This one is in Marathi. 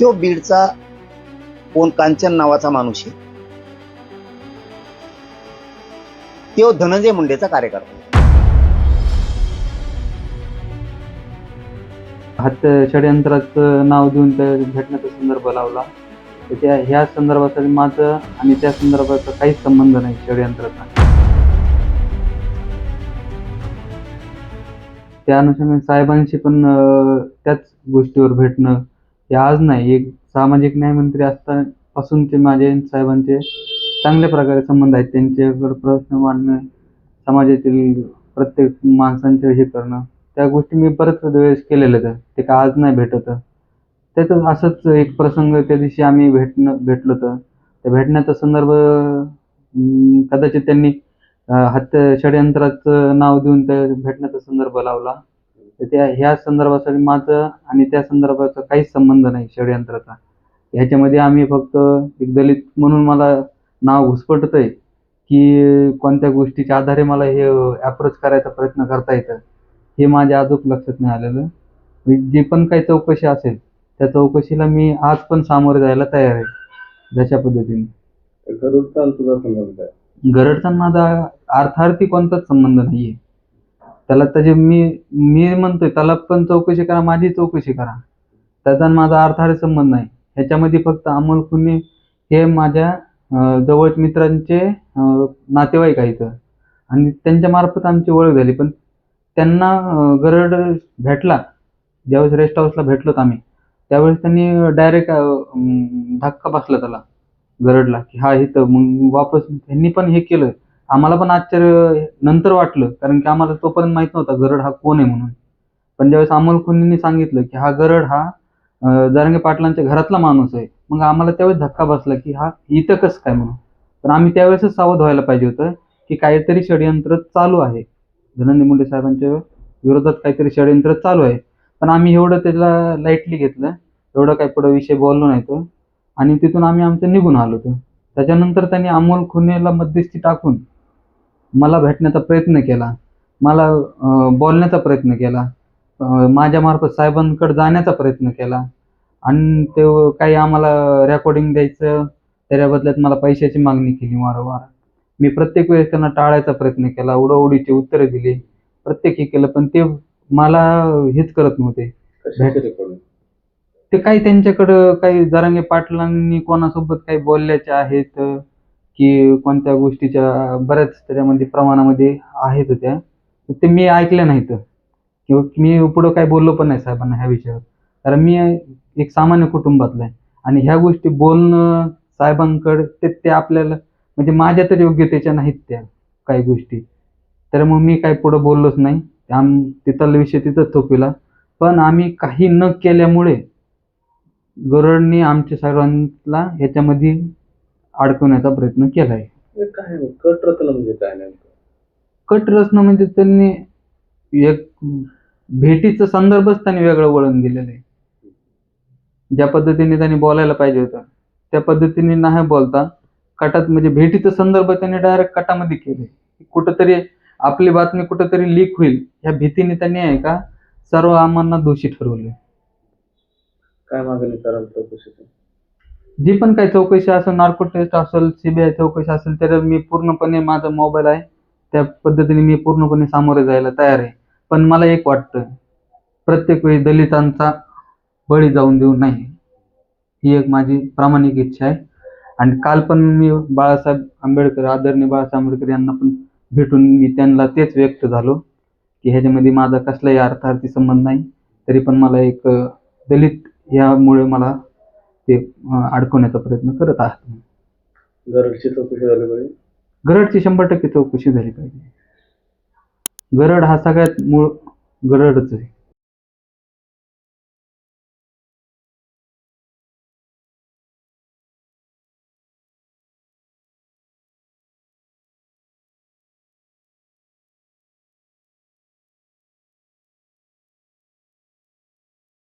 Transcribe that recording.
तो बीडचा कोण कांचन नावाचा माणूस आहे. तो धनंजय मुंडेचा कार्यकर्ता आहे. हात षडयंत्राचं नाव देऊन त्या घटनेचा संदर्भ लावला. तर त्या ह्या संदर्भासाठी माझं आणि त्या संदर्भाचा काहीच संबंध नाही षडयंत्राचा. त्या अनुषंगाने साहेबांशी पण अं, त्याच गोष्टीवर भेटणं हे आज नाही एक सामाजिक न्यायमंत्री असतापासून ते माझे साहेबांचे चांगल्या प्रकारे संबंध आहेत. त्यांच्याकडे प्रश्न मांडणं समाजातील प्रत्येक माणसांचे हे करणं त्या गोष्टी मी परत वेळेस केलेल्या तर ते का आज नाही भेटत. त्याचं असंच एक प्रसंग त्या दिवशी आम्ही भेटणं भेटलो तर त्या भेटण्याचा संदर्भ कदाचित त्यांनी हत्या षडयंत्राचं नाव देऊन त्या भेटण्याचा संदर्भ लावला. तर त्या ह्या संदर्भासाठी माझं आणि त्या संदर्भाचा काहीच संबंध नाही षडयंत्राचा. ह्याच्यामध्ये आम्ही फक्त एक दलित म्हणून मला नाव घुसपटतंय की कोणत्या गोष्टीच्या आधारे मला हे अप्रोच करायचा प्रयत्न करता येतं हे माझ्या अजून लक्षात नाही आलेलं. जी पण काही चौकशी असेल त्या चौकशीला मी आज पण सामोरे जायला तयार आहे जशा पद्धतीने. तुझा संबंध आहे गरडचा माझा अर्थार्थी कोणताच संबंध नाहीये. त्याला त्याचे मी मी म्हणतोय त्याला पण चौकशी करा माझी चौकशी करा. त्याचा माझा अर्थारे संबंध नाही. ह्याच्यामध्ये फक्त अमोल खुनी हे माझ्या अं, जवळ मित्रांचे नातेवाईक आहेत. आणि त्यांच्या मार्फत आमची ओळख झाली. पण त्यांना गरड भेटला. ज्यावेळेस रेस्ट हाऊसला भेटलोत आम्ही त्यावेळेस त्यांनी डायरेक्ट धक्का बसला त्याला गरडला. की हा इथं मग वापस त्यांनी पण हे केलं. आम्हाला पण आश्चर्य नंतर वाटलं कारण की आम्हाला तोपर्यंत माहीत नव्हता गरड हा कोण आहे म्हणून. पण ज्यावेळेस अमोल खुनींनी सांगितलं की हा गरड हा अं, पाटलांच्या घरातला माणूस आहे मग आम्हाला त्यावेळेस धक्का बसला की हा इथं कसं काय म्हणून? पण आम्ही त्यावेळेसच सावध व्हायला पाहिजे होतं की काहीतरी षडयंत्र चालू आहे. धनंजय मुंडे साहेबांच्या विरोधात काहीतरी षडयंत्र चालू आहे. पण आम्ही एवढं त्याला लाईटली घेतलं एवढं काही पुढं विषय बोललो नाही तो. आणि तिथून आम्ही आमचं निघून आलो होतो. त्याच्यानंतर त्यांनी अमोल खुनेला मध्यस्थी टाकून मला भेटण्याचा प्रयत्न केला. मला बोलण्याचा प्रयत्न केला. माझ्यामार्फत साहेबांकडे जाण्याचा प्रयत्न केला. आणि ते काही आम्हाला रेकॉर्डिंग द्यायचं त्याच्या बदल्यात मला पैशाची मागणी केली वारंवार. मी प्रत्येक वेळेस त्यांना टाळायचा प्रयत्न केला उडवडीची उत्तरं दिली. प्रत्येक हे केलं पण ते मला हेच करत नव्हते. ते काही त्यांच्याकडं काही जरांगे पाटलांनी कोणासोबत काही बोलल्याचे आहेत की कोणत्या गोष्टीच्या बऱ्याच त्याच्यामध्ये प्रमाणामध्ये आहेत त्या. ते मी ऐकल्या नाहीत किंवा मी पुढं काही बोललो पण नाही साहेबांना ह्या विषयावर. कारण मी एक सामान्य कुटुंबातला आहे. आणि ह्या गोष्टी बोलणं साहेबांकडे ते ते आपल्याला म्हणजे माझ्या तर योग्यतेच्या नाहीत त्या काही गोष्टी. तर मग मी काही पुढं बोललोच नाही. आम तिथला विषय तिथंच थोपिला. पण आम्ही काही न केल्यामुळे गरुडने आमच्या सर्वांना ह्याच्यामध्ये अडकवण्याचा प्रयत्न केला आहे काय? कट रचना म्हणजे काय नेमकं? कट रचना म्हणजे त्यांनी एक भेटीचा संदर्भच त्यांनी वेगळं वळण दिलेलं आहे ज्या पद्धतीने त्यांनी बोलायला पाहिजे होतं त्या पद्धतीने नाही बोलता कटात म्हणजे भेटीचा संदर्भ त्यांनी डायरेक्ट कटामध्ये केले कुठंतरी आपली बातमी कुठंतरी लीक होईल ह्या भीतीने त्यांनी आहे का सर्व आम्हाला दोषी ठरवले काय मागणी कराल चौकशीची जी पण काही चौकशी असेल नार्को टेस्ट असेल सीबीआय चौकशी असेल तर मी पूर्णपणे माझा मोबाईल आहे. त्या पद्धतीने मी पूर्णपणे सामोरे जायला तयार आहे. पण मला एक वाटतं प्रत्येक वेळी दलितांचा बळी जाऊन देऊ नाही ही एक माझी प्रामाणिक इच्छा आहे. आणि काल पण मी बाळासाहेब आंबेडकर आदरणीय बाळासाहेब आंबेडकर यांना पण भेटून मी त्यांना तेच व्यक्त झालो की ह्याच्यामध्ये माझा कसलाही अर्थार्थी संबंध नाही तरी पण मला एक दलित यामुळे मला ते अडकवण्याचा प्रयत्न करत आहात गरडची चौकशी झाली पाहिजे. गरडची शंभर टक्के चौकशी झाली पाहिजे. गरड हा सगळ्यात मूळ गरडच आहे.